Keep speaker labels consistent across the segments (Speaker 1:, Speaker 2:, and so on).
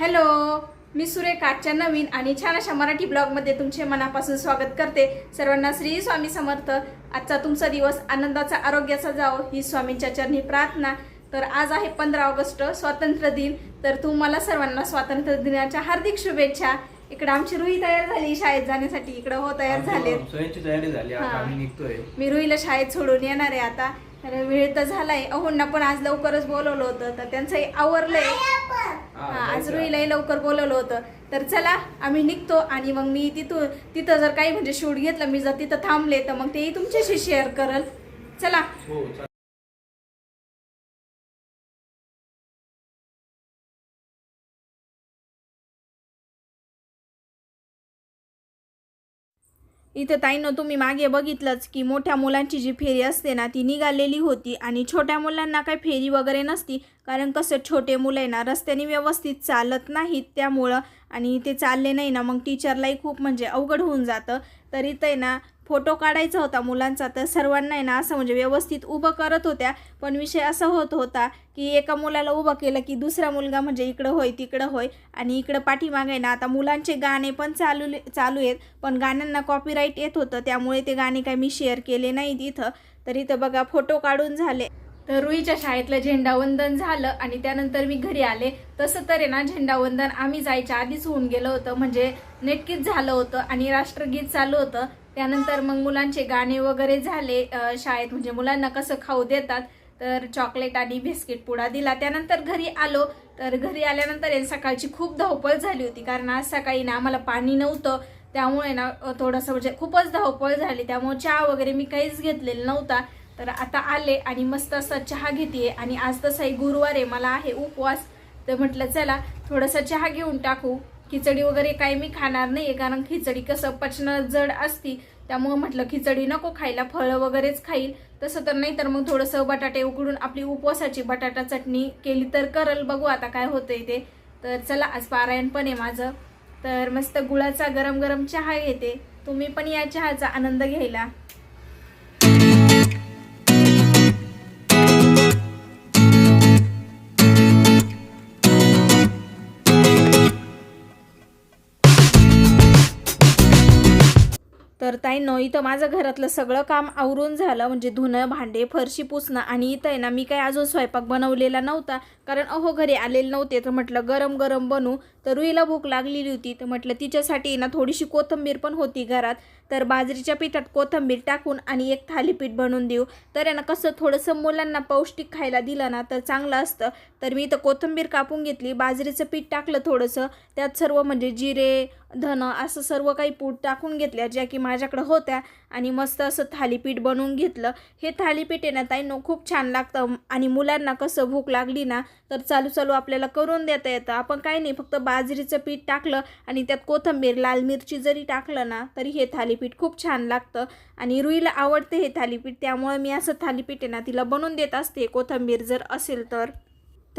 Speaker 1: Hello मी सुरेख आजच्या नवीन आणि छान अशा मराठी ब्लॉगमध्ये तुमचे मनापासून स्वागत करते. सर्वांना श्री स्वामी समर्थ. आजचा तुमचा दिवस आनंदाचा आरोग्याचा जावो ही स्वामींच्या चरणी प्रार्थना. तर आज आहे पंधरा ऑगस्ट स्वातंत्र्य दिन. तर तुम्हाला सर्वांना स्वातंत्र्य दिनाच्या हार्दिक शुभेच्छा. इकडे आमची रुई तयार झाली शाळेत जाण्यासाठी. इकडे हो तयार झाले
Speaker 2: तयारी
Speaker 1: मी रुईला शाळेत सोडून येणार आहे आता. तर वेळ तर झालाय. अहोंना पण आज लवकरच बोलवलं होतं तर त्यांचंही आवरलंय. आज रुईलाही लवकर बोलवलं होतं. तर चला आम्ही निघतो आणि मग मी तिथून तिथं जर काही म्हणजे शूट घेतलं मी जर तिथं थांबले तर मग तेही तुमच्याशी शेअर करल. चला. इथं ताईनं तुम्ही मागे बघितलंच की मोठ्या मुलांची जी फेरी असते ना ती निघालेली होती आणि छोट्या मुलांना काही फेरी वगैरे नसती कारण कसं छोटे मुलं आहे ना रस्त्याने व्यवस्थित चालत नाहीत त्यामुळं आणि ते चालले नाही ना मग टीचरलाही खूप म्हणजे अवघड होऊन जातं. तर इथं आहे ना फोटो काढायचा होता मुलांचा तर सर्वांना आहे ना असं म्हणजे व्यवस्थित उभं करत होत्या. पण विषय असा होत होता की एका मुलाला उभं केलं की दुसरा मुलगा म्हणजे इकडं होय तिकडं होय. आणि इकडं पाठीमागे आहे ना आता मुलांचे गाणे पण चालू चालू आहेत. पण गाण्यांना कॉपीराईट येत होतं त्यामुळे ते गाणे काही मी शेअर केले नाहीत इथं. तर इथं बघा फोटो काढून झाले. तर रुईच्या शाळेतलं झेंडावंदन झालं आणि त्यानंतर मी घरी आले. तसं तर आहे ना झेंडावंदन आम्ही जायच्या आधीच होऊन गेलं होतं. म्हणजे नेटकीच झालं होतं आणि राष्ट्रगीत चालू होतं. त्यानंतर मग मुलांचे गाणे वगैरे झाले शाळेत म्हणजे मुलांना कसं खाऊ देतात तर चॉकलेट आणि बिस्किट पुडा दिला. त्यानंतर घरी आलो तर घरी आल्यानंतर सकाळची खूप धावपळ झाली होती कारण आज सकाळी ना आम्हाला पाणी नव्हतं. त्यामुळे ना थोडंसं म्हणजे खूपच धावपळ झाली. त्यामुळे चहा वगैरे मी काहीच घेतलेला नव्हता. तर आता आले आणि मस्त असा चहा घेते आणि आज तसाही गुरुवार आहे मला आहे उपवास. तर म्हटलं चला थोडंसं चहा घेऊन टाकू. खिचडी वगैरे काही मी खाणार नाही कारण खिचडी कसं पचन जड असती त्यामुळं म्हटलं खिचडी नको खायला फळं वगैरेच खाईल. तसं तर नाही तर मग थोडंसं बटाटे उकडून आपली उपवासाची बटाटा चटणी केली तर करल. बघू आता काय होतंय ते. तर चला आज पारायण पण आहे माझं. तर मस्त गुळाचा गरम गरम चहा घेते तुम्ही पण या चहाचा आनंद घ्यायला. तर ताई न इथं माझं घरातलं सगळं काम आवरून झालं. म्हणजे धुणं भांडे फरशी पुसणं आणि इथं आहे ना मी काही अजून स्वयंपाक बनवलेला नव्हता. कारण अहो घरी आलेले नव्हते. तर म्हटलं गरम गरम बनू. तर रुईला भूक लागलेली होती. तर म्हटलं तिच्यासाठी ना थोडीशी कोथिंबीर पण होती घरात. तर बाजरीच्या पिठात कोथिंबीर टाकून आणि एक थालीपीठ बनवून देऊ. तर यानं कसं थोडंसं मुलांना पौष्टिक खायला दिलं ना तर चांगलं असतं. तर मी इथं कोथिंबीर कापून घेतली. बाजरीचं पीठ टाकलं थोडंसं. त्यात सर्व म्हणजे जिरे धन असं सर्व काही पूड टाकून घेतल्या ज्या की माझ्याकडं होत्या. आणि मस्त असं थालीपीठ बनवून घेतलं. हे थालीपीठ आहे ना खूप छान लागतं. आणि मुलांना कसं भूक लागली ना तर चालू चालू आपल्याला करून देता येतं. आपण काही नाही फक्त बाजरीचं पीठ टाकलं आणि त्यात कोथिंबीर लाल मिरची जरी टाकलं ना तरी हे थालीपीठ थालीपीठ खूप छान लागतं. आणि रुईला आवडते हे थालीपीठ त्यामुळे मी असं थालीपीठ आहे ना तिला बनवून देत असते. कोथिंबीर जर असेल तर.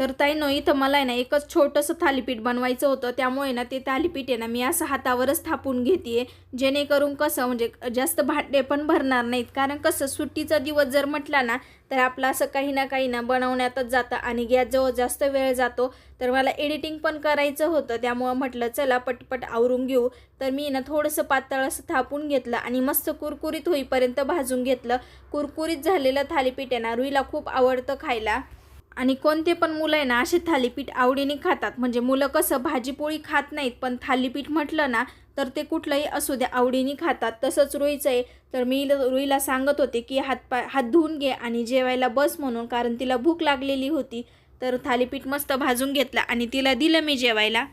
Speaker 1: तर ताई न इथं मला आहे ना एकच छोटंसं थालीपीठ बनवायचं होतं. त्यामुळे ना ते थालीपीठ आहे ना मी असं हातावरच थापून घेते जेणेकरून कसं म्हणजे जास्त भांडे पण भरणार नाहीत. कारण कसं सुट्टीचा दिवस जर म्हटला ना तर आपलं असं काही ना काही ना बनवण्यातच जातं आणि गॅसजवळ जास्त वेळ जातो. तर मला एडिटिंग पण करायचं होतं. त्यामुळं म्हटलं चला पटपट आवरून घेऊ. तर मी ना थोडंसं पातळ असं थापून घेतलं आणि मस्त कुरकुरीत होईपर्यंत भाजून घेतलं. कुरकुरीत झालेलं थालीपीठ आहे ना रुईला खूप आवडतं खायला. आणि कोणते पण मुलं आहे ना असे थालीपीठ आवडीने खातात. म्हणजे मुलं कसं भाजीपोळी खात नाहीत पण थालीपीठ म्हटलं ना तर ते कुठलंही असू द्या आवडीने खातात. तसंच रुईचं आहे. तर मी रुईला सांगत होते की हातपाय हात धुवून घे आणि जेवायला बस म्हणून कारण तिला भूक लागलेली होती. तर थालीपीठ मस्त भाजून घेतला आणि तिला दिलं मी जेवायला.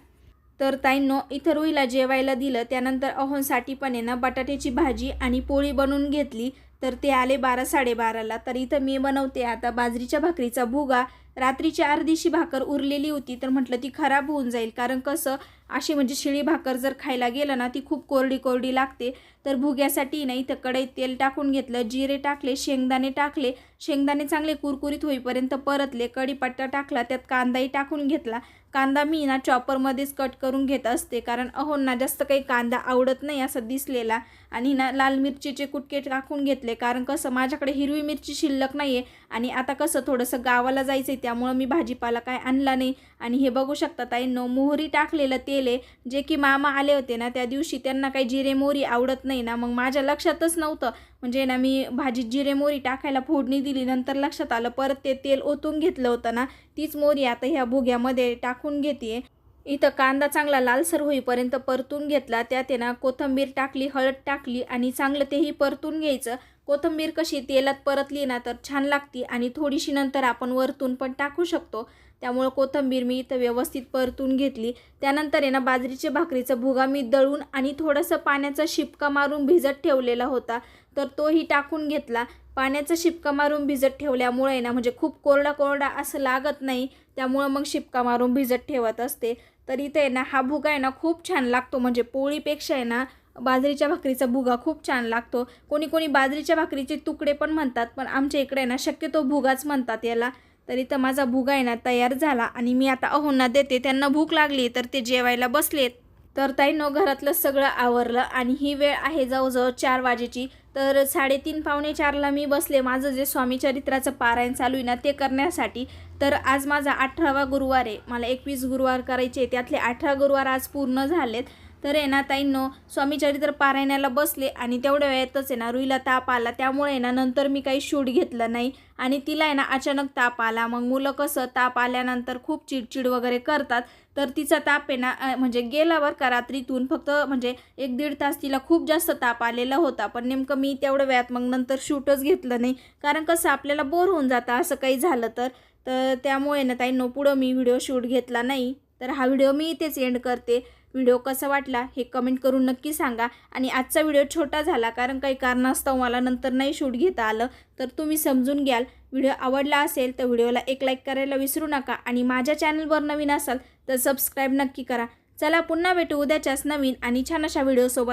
Speaker 1: तर ताईंनो इथं रुईला जेवायला दिलं. त्यानंतर अहोंसाठी पण आहे ना बटाट्याची भाजी आणि पोळी बनवून घेतली. तर ते आले बारा साडेबाराला. तर इथं मी बनवते आता बाजरीच्या भाकरीचा भुगा. रात्रीची अर्धीशी भाकर उरलेली होती तर म्हटलं ती खराब होऊन जाईल. कारण कसं अशी म्हणजे शिळी भाकर जर खायला गेलं ना ती खूप कोरडी कोरडी लागते. तर भुग्यासाठी ना इथं कढईत तेल टाकून घेतलं जिरे टाकले शेंगदाणे टाकले. शेंगदाणे चांगले कुरकुरीत होईपर्यंत परतले कढीपत्ता टाकला त्यात कांदाही टाकून घेतला. कांदा मी ना चॉपरमध्येच कट करून घेत असते कारण अहोंना जास्त काही कांदा आवडत नाही असं दिसलेला. आणि ना लाल मिरचीचे कुटके टाकून घेतले कारण कसं माझ्याकडे हिरवी मिरची शिल्लक नाही आहे आणि आता कसं थोडंसं गावाला जायचं आहे त्यामुळं मी भाजीपाला काय आणला नाही. आणि हे बघू शकता ताईंनो मोहरी टाकलेलं तेल आहे जे की मामा आले होते ना त्या दिवशी त्यांना काही जिरे मोहरी आवडत नाही ना. मग माझ्या लक्षातच नव्हतं. म्हणजे ना मी भाजीत जिरे मोहरी टाकायला फोडणी दिली नंतर लक्षात आलं परत ते तेल ओतून घेतलं होतं ना. तीच मोहरी आता ह्या भुग्यामध्ये टाकून घेते. इथं कांदा चांगला लालसर होईपर्यंत परतून घेतला. त्यात ना कोथंबीर टाकली हळद टाकली आणि चांगलं तेही परतून घ्यायचं. कोथंबीर कशी तेलात परतली ना तर छान लागती आणि थोडीशी नंतर आपण वरतून पण टाकू शकतो. त्यामुळं कोथंबीर मी इथं व्यवस्थित परतून घेतली. त्यानंतर आहे ना बाजरीच्या भाकरीचा भुगा मी दळून आणि थोडंसं पाण्याचा शिपका मारून भिजत ठेवलेला होता. तर तोही टाकून घेतला. पाण्याचा शिपका मारून भिजत ठेवल्यामुळे ना म्हणजे खूप कोरडा कोरडा असं लागत नाही. त्यामुळं मग शिपका मारून भिजत ठेवत असते. तर इथे आहे ना हा भुगा आहे ना खूप छान लागतो. म्हणजे पोळीपेक्षा आहे ना बाजरीच्या भाकरीचा भुगा खूप छान लागतो. कोणी कोणी बाजरीच्या भाकरीचे तुकडे पण म्हणतात पण आमच्या इकडे ना शक्यतो भुगाच म्हणतात याला. तर इथं माझा भुगा आहे ना तयार झाला आणि मी आता अहोंना देते. त्यांना भूक लागली तर ते जेवायला बसलेत. तर ताईनो घरातलं सगळं आवरलं आणि ही वेळ आहे जवळजवळ चार वाजेची. तर साडेतीन पावणे चारला मी बसले. माझं जे स्वामी चरित्राचं पारायण चालू आहे ना ते करण्यासाठी. तर आज माझा अठरावा गुरुवार आहे. मला एकवीस गुरुवार करायचे त्यातले अठरा गुरुवार आज पूर्ण झालेत. तर आहे ना ताईंनो स्वामी चरित्र पारायणाला बसले आणि तेवढ्या वेळातच आहे ना रुईला ताप आला. त्यामुळे आहे ना नंतर मी काही शूट घेतलं नाही. आणि तिला आहे ना अचानक ताप आला. मग मुलं कसं ताप आल्यानंतर खूप चिडचिड वगैरे करतात. तर तिचा ताप आहे ना म्हणजे गेला बरं का रात्रीतून फक्त म्हणजे एक दीड तास तिला खूप जास्त ताप आलेला होता. पण नेमकं मी तेवढ्या वेळात मग नंतर शूटच घेतलं नाही. कारण कसं आपल्याला बोर होऊन जातं असं काही झालं तर. तर त्यामुळे ना ताईंनो पुढं मी व्हिडिओ शूट घेतला नाही. तर हा व्हिडिओ मी इथेच एंड करते. व्हिडिओ कसा वाटला हे कमेंट करून नक्की सांगा. आणि आजचा व्हिडिओ छोटा झाला कारण काही कारणास्तव मला नंतर नाही शूट घेता आलं तर तुम्ही समजून घ्याल. व्हिडिओ आवडला असेल तर व्हिडिओला एक लाईक करायला विसरू नका आणि माझ्या चॅनलवर नवीन असाल तर सबस्क्राईब नक्की करा. चला पुन्हा भेटू उद्याच्याच नवीन आणि छान अशा व्हिडिओसोबत.